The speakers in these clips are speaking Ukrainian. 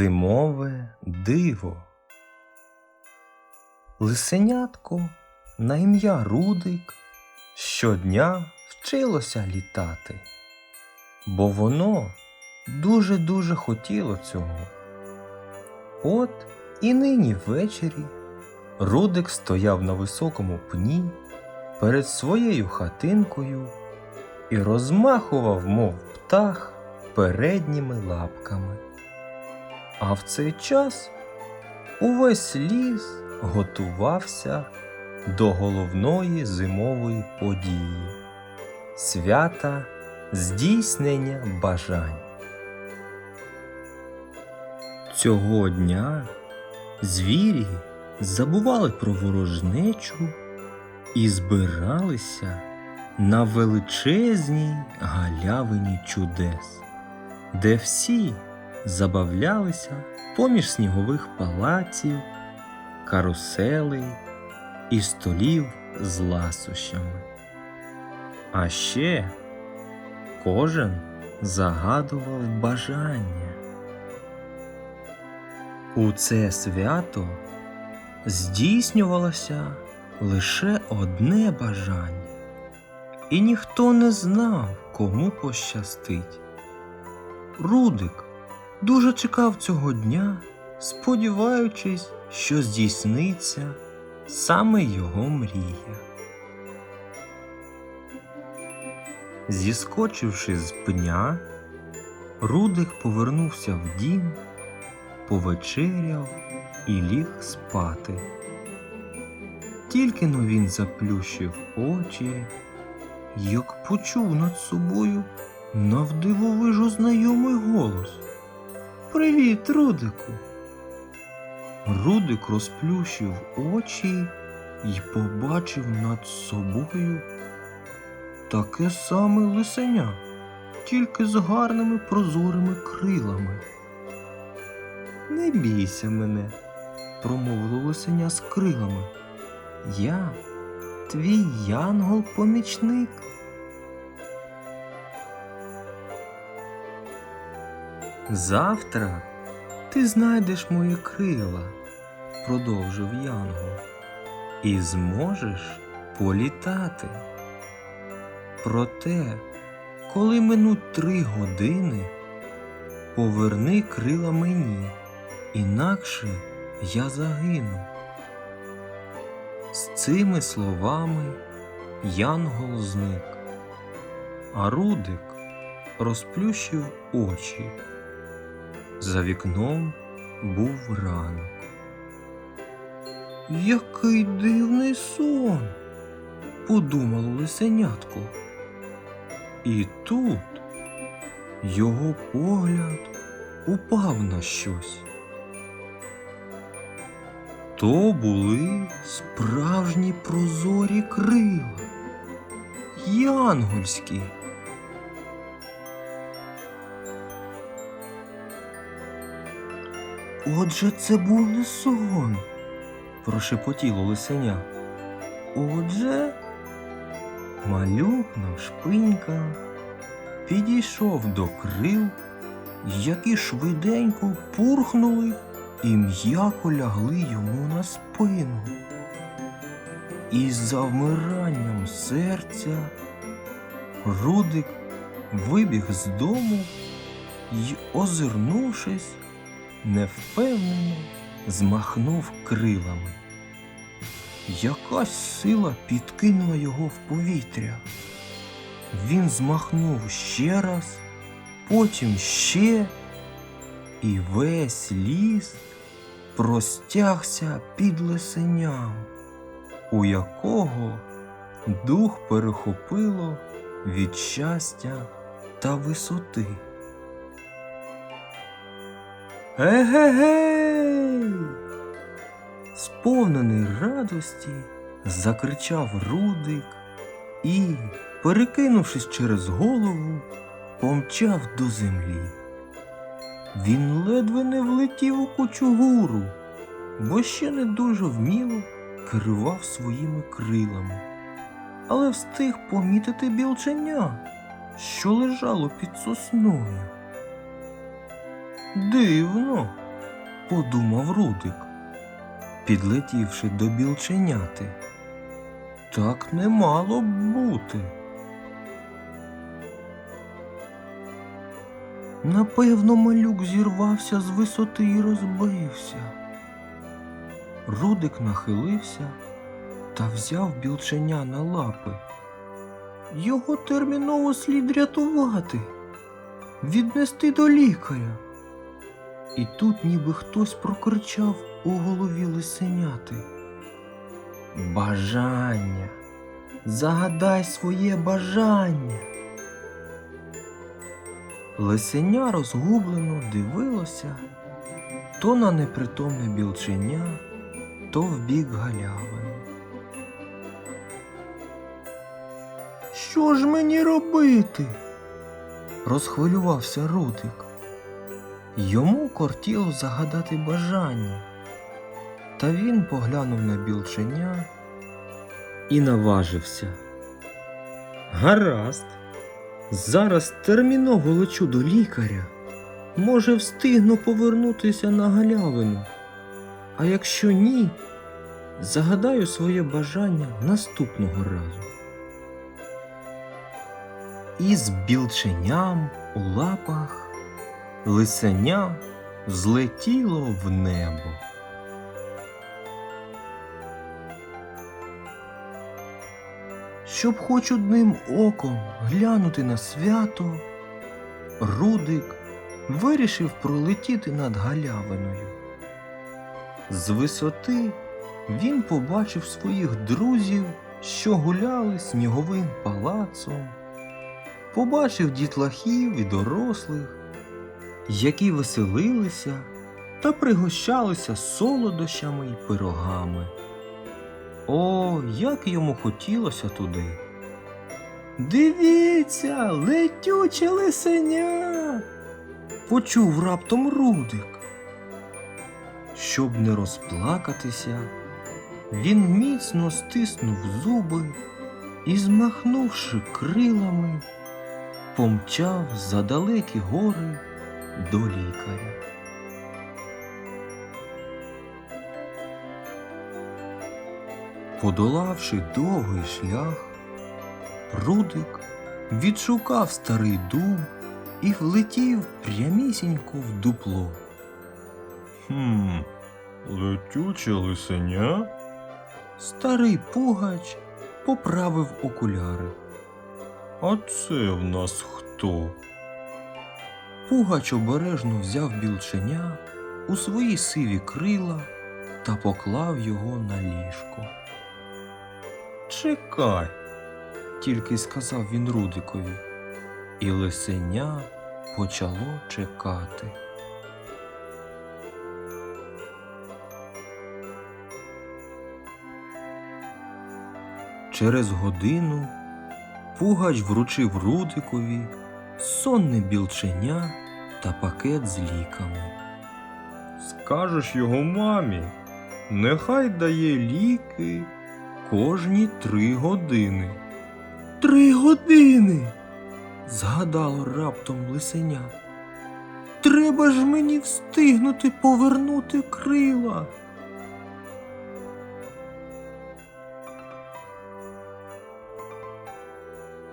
Зимове диво. Лисенятко на ім'я Рудик щодня вчилося літати, бо воно дуже-дуже хотіло цього. От і нині ввечері Рудик стояв на високому пні перед своєю хатинкою і розмахував, мов птах, передніми лапками. А в цей час увесь ліс готувався до головної зимової події свята здійснення бажань. Цього дня звірі забували про ворожнечу і збиралися на величезній галявині чудес, де всі забавлялися поміж снігових палаців, каруселей і столів з ласощами. А ще кожен загадував бажання. У це свято здійснювалося лише одне бажання, і ніхто не знав, кому пощастить. Рудик дуже чекав цього дня, сподіваючись, що здійсниться саме його мрія. Зіскочивши з пня, Рудик повернувся в дім, повечеряв і ліг спати. Тільки но він заплющив очі, як почув над собою навдивовижу знайомий голос. Привіт, Рудику. Рудик розплющив очі і побачив над собою таке саме лисеня, тільки з гарними прозорими крилами. Не бійся мене, промовило лисеня з крилами. Я твій янгол-помічник. Завтра ти знайдеш мої крила, продовжив Янгол, і зможеш політати. Проте, коли минуть три години, поверни крила мені, інакше я загину. З цими словами Янгол зник, а Рудик розплющив очі. За вікном був ранок. Який дивний сон, подумало лисенятко. І тут його погляд упав на щось. То були справжні прозорі крила, янгольські. Отже, це був не сон, прошепотіло лисеня. Отже, малюк навшпинька підійшов до крил, які швиденько пурхнули і м'яко лягли йому на спину. І з завмиранням серця Рудик вибіг з дому й, озирнувшись, невпевнено змахнув крилами. Якась сила підкинула його в повітря. Він змахнув ще раз, потім ще, і весь ліс простягся під лисеням, у якого дух перехопило від щастя та висоти. Егегей! Сповнений радості, закричав Рудик і, перекинувшись через голову, помчав до землі. Він ледве не влетів у кучугуру, бо ще не дуже вміло керував своїми крилами, але встиг помітити білченя, що лежало під сосною. Дивно, подумав Рудик, підлетівши до білченяти. Так не мало б бути. Напевно, малюк зірвався з висоти і розбився. Рудик нахилився та взяв білченя на лапи. Його терміново слід рятувати, віднести до лікаря. І тут ніби хтось прокричав у голові лисеняти. Бажання. Загадай своє бажання. Лисеня розгублено дивилося то на непритомне білченя, то в бік галявини. Що ж мені робити? розхвилювався Рудик. Йому кортіло загадати бажання, та він поглянув на білченя і наважився. Гаразд, зараз терміново лечу до лікаря. Може, встигну повернутися на галявину. А якщо ні, загадаю своє бажання наступного разу. І з білченям у лапах лисеня злетіло в небо. Щоб хоч одним оком глянути на свято, Рудик вирішив пролетіти над галявиною. З висоти він побачив своїх друзів, що гуляли сніговим палацом, побачив дітлахів і дорослих, які веселилися та пригощалися солодощами й пирогами. О, як йому хотілося туди. Дивіться, летюче лисеня. Почув раптом Рудик. Щоб не розплакатися, він міцно стиснув зуби і, змахнувши крилами, помчав за далекі гори до лікаря. Подолавши довгий шлях, Рудик відшукав старий дуб і влетів прямісінько в дупло. Хм, летюче лисеня? Старий пугач поправив окуляри. А це в нас хто? Пугач обережно взяв білченя у свої сиві крила та поклав його на ліжко. Чекай, тільки сказав він Рудикові, і лисеня почало чекати. Через годину Пугач вручив Рудикові сонне білченя та пакет з ліками. Скажеш його мамі, нехай дає ліки кожні три години. Три години. згадало раптом лисеня. Треба ж мені встигнути повернути крила.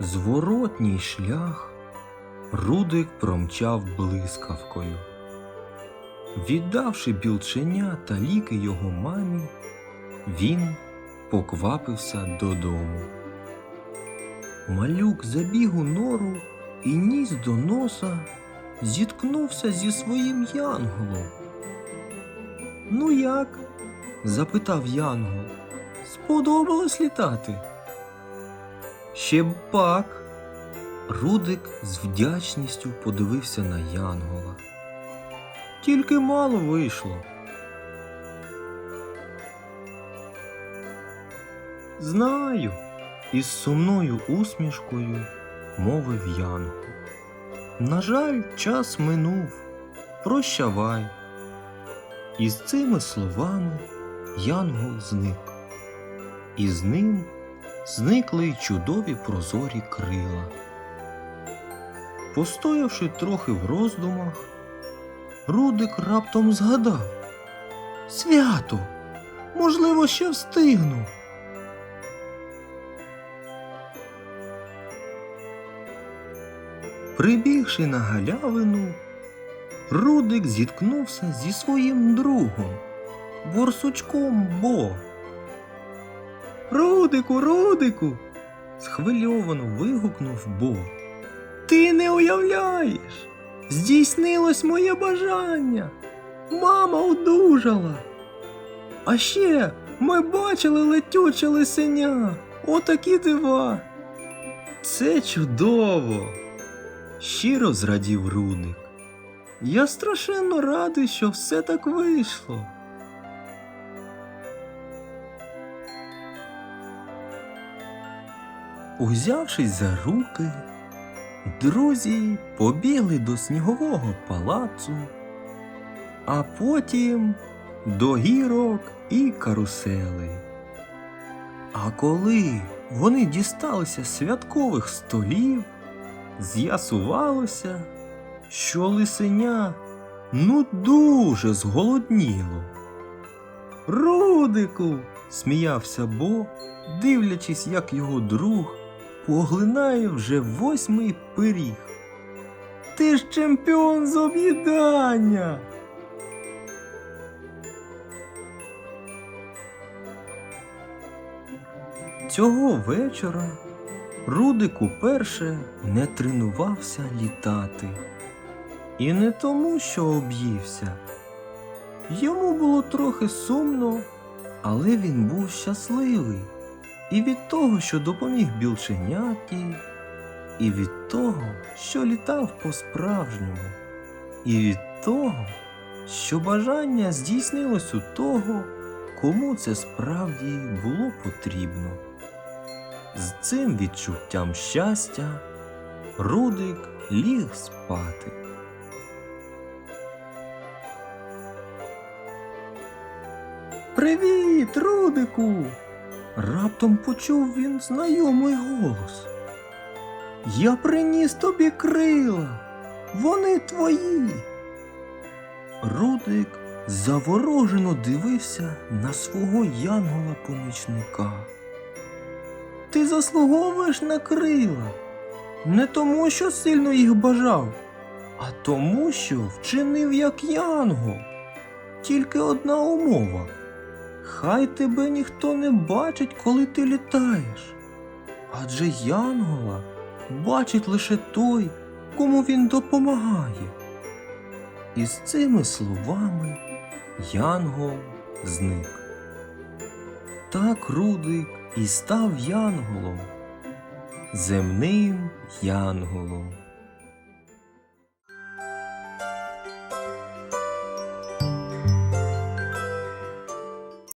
Зворотній шлях Рудик промчав блискавкою. Віддавши білченя та ліки його мамі, він поквапився додому. Малюк забіг у нору і ніс до носа зіткнувся зі своїм янголом. Ну як? запитав янгол. Сподобалось літати? Ще б пак. Рудик з вдячністю подивився на Янгола. Тільки мало вийшло. Знаю, із сумною усмішкою мовив Янгол. На жаль, час минув. Прощавай. І з цими словами Янгол зник. І з ним зникли й чудові прозорі крила. Постоявши трохи в роздумах, Рудик раптом згадав, Свято. Можливо, ще встигну. Прибігши на галявину, Рудик зіткнувся зі своїм другом, борсучком Бо. Рудику, Рудику. схвильовано вигукнув Бо. Ти не уявляєш. Здійснилось моє бажання. Мама одужала. А ще ми бачили летюче лисеня. Отакі дива. Це чудово. Щиро зрадів Рудик. Я страшенно радий, що все так вийшло. Узявшись за руки, друзі побігли до снігового палацу, а потім до гірок і карусели. А коли вони дісталися святкових столів, з'ясувалося, що лисеня ну дуже зголодніло. Рудику, сміявся Бо, дивлячись, як його друг поглинає вже восьмий пиріг. Ти ж чемпіон з об'їдання. Цього вечора Рудик уперше не тренувався літати. І не тому, що об'ївся. Йому було трохи сумно, але він був щасливий і від того, що допоміг білченяті, і від того, що літав по-справжньому, і від того, що бажання здійснилось у того, кому це справді було потрібно. З цим відчуттям щастя Рудик ліг спати. Привіт, Рудику! Раптом почув він знайомий голос. Я приніс тобі крила, вони твої. Рудик заворожено дивився на свого янгола-помічника. Ти заслуговуєш на крила, не тому, що сильно їх бажав, а тому, що вчинив як янгол. Тільки одна умова. Хай тебе ніхто не бачить, коли ти літаєш. Адже Янгола бачить лише той, кому він допомагає. І з цими словами Янгол зник. Так Рудик і став Янголом, земним Янголом.